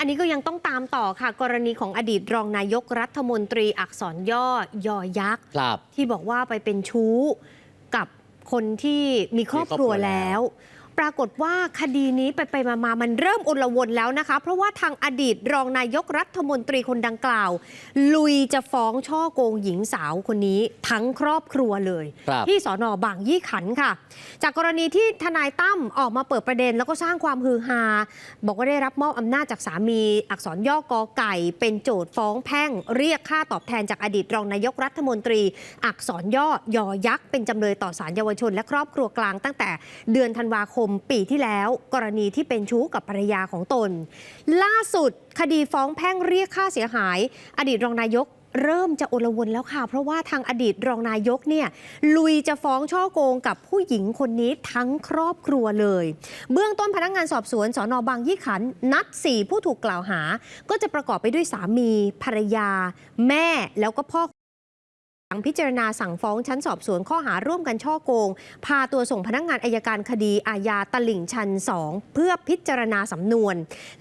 อันนี้ก็ยังต้องตามต่อค่ะ กรณีของอดีตรองนายกรัฐมนตรีอักษรย่อยอยักษ์ครับที่บอกว่าไปเป็นชู้กับคนที่มีครอบครัวมีครอบครัวแล้แล้วว ปรากฏว่าคดีนี้ไปไปๆมาๆมันเริ่มอลวนแล้วนะคะ เพราะว่าทางอดีตรองนายกรัฐมนตรีคนดังกล่าว ลุยจะฟ้องช่อโกงหญิงสาวคนนี้ทั้งครอบครัวเลยครับที่สอนอบางยี่ขันธ์ค่ะ จากกรณีที่ทนายตั้มออกมาเปิดประเด็น แล้วก็สร้างความฮือฮาบอกว่าได้รับมอบอำนาจจากสามีอักษรย่อกอไก่ เป็นโจทย์ฟ้องแพ่ง เรียกค่าตอบแทนจากอดีตรองนายกรัฐมนตรี อักษรย่อยอยักษ์เป็นจำเลยต่อศาลเยาวชน และครอบครัวกลางตั้งแต่เดือนธันวาคมปีที่แล้ว กรณีที่เป็นชู้กับภรรยาของตน ล่าสุดคดีฟ้องแพ่งเรียกค่าเสียหาย อดีตรองนายกเริ่มจะโอลวนแล้วค่ะ เพราะว่าทางอดีตรองนายกเนี่ยลุยจะฟ้องช่อโกงกับผู้หญิงคนนี้ทั้งครอบครัวเลย เบื้องต้นพนักงานสอบสวนสอนอบางยี่ขัน นัด 4 ผู้ถูกกล่าวหา ก็จะประกอบไปด้วยสามี ภรรยา แม่แล้วก็พ่อ หลังพิจารณาสั่งฟ้องชั้นสอบสวนข้อหาร่วมกันช่อโกง พาตัวส่งพนักงานอายการคดีอาญาตลิ่งชัน 2 เพื่อพิจารณาสำนวน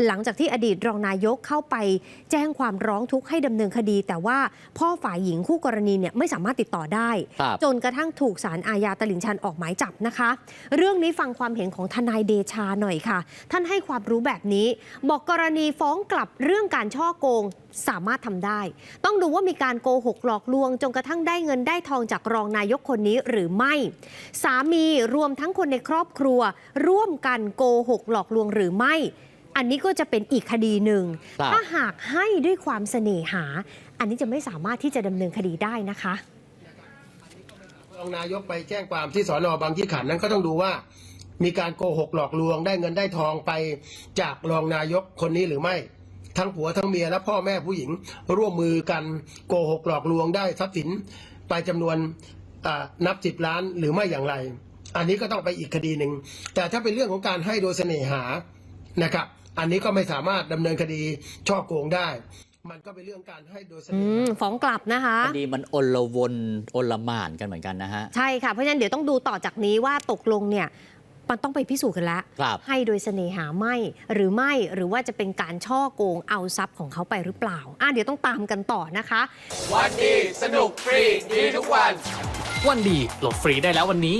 หลังจากที่อดีตรองนายกเข้าไปแจ้งความร้องทุกข์ให้ดำเนินคดี แต่ว่าพ่อฝ่ายหญิงคู่กรณีเนี่ยไม่สามารถติดต่อได้ครับจนกระทั่งถูกสารอาญาตลิ่งชันออกหมายจับนะคะ เรื่องนี้ฟังความเห็นของทนายเดชาหน่อยค่ะ ท่านให้ความรู้แบบนี้ บอกกรณีฟ้องกลับเรื่องการช่อโกงสามารถทำได้ ต้องดูว่ามีการโกหกหลอกลวงจนกระทั่งได้เงินได้ทองจากรองนายกคนนี้หรือไม่ สามีรวมทั้งคนในครอบครัว ร่วมกันโกหกหลอกลวงหรือไม่ อันนี้ก็จะเป็นอีกคดีหนึ่ง ครับ ถ้าหากให้ด้วยความเสน่หา อันนี้จะไม่สามารถที่จะดำเนินคดีได้นะคะ รองนายกไปแจ้งความที่สอนอบางยี่ขันธ์นั้นก็ต้องดูว่า มีการโกหกหลอกลวงได้เงินได้ทองไปจากรองนายกคนนี้หรือไม่ ทั้งผัวทั้งเมียและพ่อแม่ผู้หญิง ร่วมมือกันโกหกหลอกลวงได้ทรัพย์สินไปจำนวนอ่านับสิบล้านหรือไม่อย่างไร อันนี้ก็ต้องไปอีกคดีหนึ่ง แต่ถ้าเป็นเรื่องของการให้โดยเสน่หานะครับ อันนี้ก็ไม่สามารถดำเนินคดีช่อโกงได้ มันก็เป็นเรื่องการให้โดยเสอืน่หามฟ้องกลับนะคะคดีมันอลวนอลหม่านกันเหมือนกันนะฮะ ใช่ค่ะ เพราะฉะนั้นเดี๋ยวต้องดูต่อจากนี้ว่าตกลงเนี่ย มันต้องไปพิสูจน์กันแล้วครับให้โดยเสน่หาไม่หรือไม่หรือว่าจะเป็นการช่อโกงเอาทรัพย์ของเขาไปหรือเปล่าอะเดี๋ยวต้องตามกันต่อนะคะ วันดีสนุกฟรีดีทุกวัน วันดีโหลดฟรีได้แล้ววันนี้